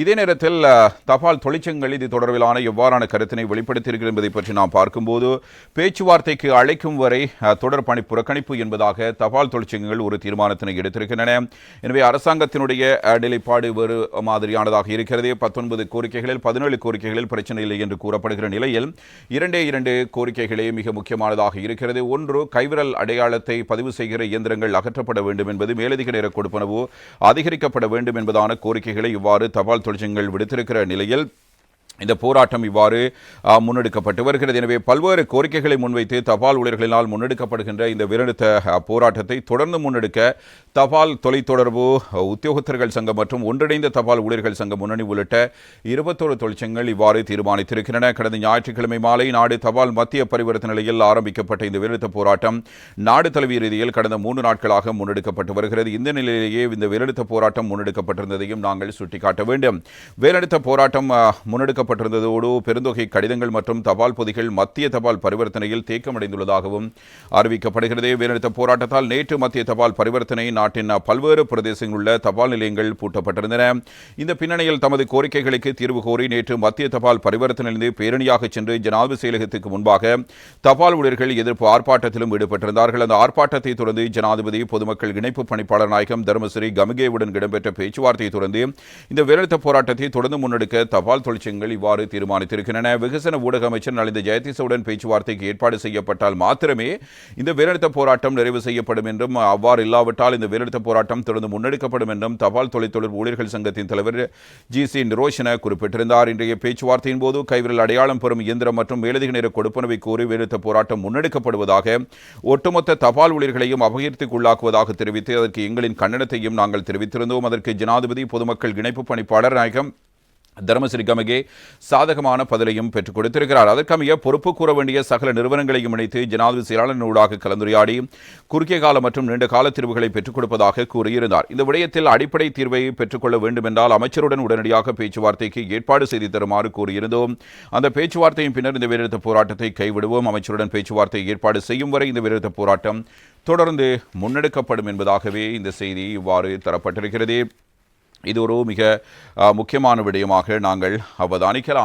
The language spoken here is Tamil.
இதே நேரத்தில் தபால் தொழிற்சங்கள் இது தொடர்பிலான எவ்வாறான கருத்தினை வெளிப்படுத்தியிருக்கிறது என்பதை பற்றி நாம் பார்க்கும்போது பேச்சுவார்த்தைக்கு அழைக்கும் வரை தொடர் பணி புறக்கணிப்பு என்பதாக தபால் தொழிற்சங்கங்கள் ஒரு தீர்மானத்தினை எடுத்திருக்கின்றன. எனவே அரசாங்கத்தினுடைய நிலைப்பாடு வேறு மாதிரியானதாக இருக்கிறது. பத்தொன்பது கோரிக்கைகளில் பதினேழு கோரிக்கைகளில் பிரச்சனை இல்லை என்று கூறப்படுகிற நிலையில் இரண்டே இரண்டு கோரிக்கைகளே மிக முக்கியமானதாக இருக்கிறது. ஒன்று கைவிரல் அடையாளத்தை பதிவு செய்கிற இயந்திரங்கள் அகற்றப்பட வேண்டும் என்பது மேலதிக நேர கொடுப்பனவு அதிகரிக்கப்பட வேண்டும் என்பதான கோரிக்கைகளை இவ்வாறு தபால் தொழிற்சங்கங்கள் விடுத்திருக்கிற நிலையில் இந்த போராட்டம் இவ்வாறு முன்னெடுக்கப்பட்டு வருகிறது. எனவே பல்வேறு கோரிக்கைகளை முன்வைத்து தபால் ஊழியர்களினால் முன்னெடுக்கப்படுகின்ற இந்த விரடுத்த போராட்டத்தை தொடர்ந்து முன்னெடுக்க தபால் தொலைத்தொடர்பு உத்தியோகத்தர்கள் சங்கம் மற்றும் ஒன்றிணைந்த தபால் ஊழியர்கள் சங்கம் முன்னணி உள்ளிட்ட இருபத்தோரு தொழிற்சங்கங்கள் இவ்வாறு தீர்மானித்திருக்கின்றன. கடந்த ஞாயிற்றுக்கிழமை மாலை நாடு தபால் மத்திய பரிவர்த்தனை நிலையில் ஆரம்பிக்கப்பட்ட இந்த விரடுத்த போராட்டம் நாடு தழுவிய ரீதியில் கடந்த மூன்று நாட்களாக முன்னெடுக்கப்பட்டு வருகிறது. இந்த நிலையிலேயே இந்த விரடுத்த போராட்டம் முன்னெடுக்கப்பட்டிருந்ததையும் நாங்கள் சுட்டிக்காட்ட வேண்டும். வேலெடுத்த போராட்டம் முன்னெடுக்க முன்னெடுக்கப்பட்டிருந்ததோடு பெருந்தொகை கடிதங்கள் மற்றும் தபால் பொதிகள் மத்திய தபால் பரிவர்த்தனையில் தேக்கமடைந்துள்ளதாகவும் அறிவிக்கப்படுகிறது. வேலைநிறுத்த போராட்டத்தால் நேற்று மத்திய தபால் பரிவர்த்தனை நாட்டின் பல்வேறு பிரதேசங்களில் உள்ள தபால் நிலையங்கள் பூட்டப்பட்டிருந்தன. இந்த பின்னணியில் தமது கோரிக்கைகளுக்கு தீர்வு கோரி நேற்று மத்திய தபால் பரிவர்த்தனையிலிருந்து பேரணியாக சென்று ஜனாதிபதி செயலகத்துக்கு முன்பாக தபால் ஊழியர்கள் எதிர்ப்பு ஆர்ப்பாட்டத்திலும் ஈடுபட்டிருந்தார்கள். அந்த ஆர்ப்பாட்டத்தை தொடர்ந்து ஜனாதிபதி பொதுமக்கள் இணைப்பு பணிப்பாளர் நாயகம் தர்மஸ்ரீ கமிகேவுடன் இடம்பெற்ற பேச்சுவார்த்தையை தொடர்ந்து இந்த வேலைநிறுத்த போராட்டத்தை தொடர்ந்து முன்னெடுக்க தபால் தொழிற்சங்கங்கள் இவ்வாறு தீர்மானித்திருக்கின்றன. விகசன ஊடக அமைச்சர் நலிந்த ஜெயதீசவுடன் பேச்சுவார்த்தைக்கு ஏற்பாடு செய்யப்பட்டால் மாத்திரமே இந்த வேலைநிறுத்த போராட்டம் நிறைவு செய்யப்படும் என்றும் அவ்வாறு இல்லாவிட்டால் இந்த வேலைநிறுத்த போராட்டம் தொடர்ந்து முன்னெடுக்கப்படும் என்றும் தபால் தொலைத்தொடர் ஊழியர்கள் சங்கத்தின் தலைவர் ஜி சி நிரோஷன குறிப்பிட்டிருந்தார். இன்றைய பேச்சுவார்த்தையின் போது கைவிரல் அடையாளம் பெறும் இயந்திரம் மற்றும் மேலதிக நேர கொடுப்பனவை கோரி வேலைநிறுத்த போராட்டம் முன்னெடுக்கப்படுவதாக ஒட்டுமொத்த தபால் ஊழியர்களையும் அபகீர்த்திக்குள்ளாக்குவதாக தெரிவித்து அதற்கு எங்களின் கண்டனத்தையும் நாங்கள் தெரிவித்திருந்தோம். அதற்கு ஜனாதிபதி பொதுமக்கள் இணைப்பு பணிப்பாளர் நாயகம் தர்மஸ்ரீ கமகே சாதகமான பதிலையும் பெற்றுக் கொடுத்திருக்கிறார். அதற்கமைய பொறுப்பு கூற வேண்டிய சகல நிறுவனங்களையும் இணைத்து ஜனாதிபதி செயலாளர்களூடாக கலந்துரையாடி குறுகிய கால மற்றும் நீண்ட கால தீர்வுகளை பெற்றுக் கொடுப்பதாக கூறியிருந்தார். இந்த விடயத்தில் அடிப்படை தீர்வை பெற்றுக்கொள்ள வேண்டும் என்றால் அமைச்சருடன் உடனடியாக பேச்சுவார்த்தைக்கு ஏற்பாடு செய்து தருமாறு கூறியிருந்தோம். அந்த பேச்சுவார்த்தையின் பின்னர் இந்த வீரத்த போராட்டத்தை கைவிடுவோம். அமைச்சருடன் பேச்சுவார்த்தை ஏற்பாடு செய்யும் வரை இந்த வீரத்த போராட்டம் தொடர்ந்து முன்னெடுக்கப்படும் என்பதாகவே இந்த செய்தி இவ்வாறு தரப்பட்டிருக்கிறது. இது ஒரு மிக அஹ், முக்கியமான விடயமாக நாங்கள் அவதானிக்கலாம்.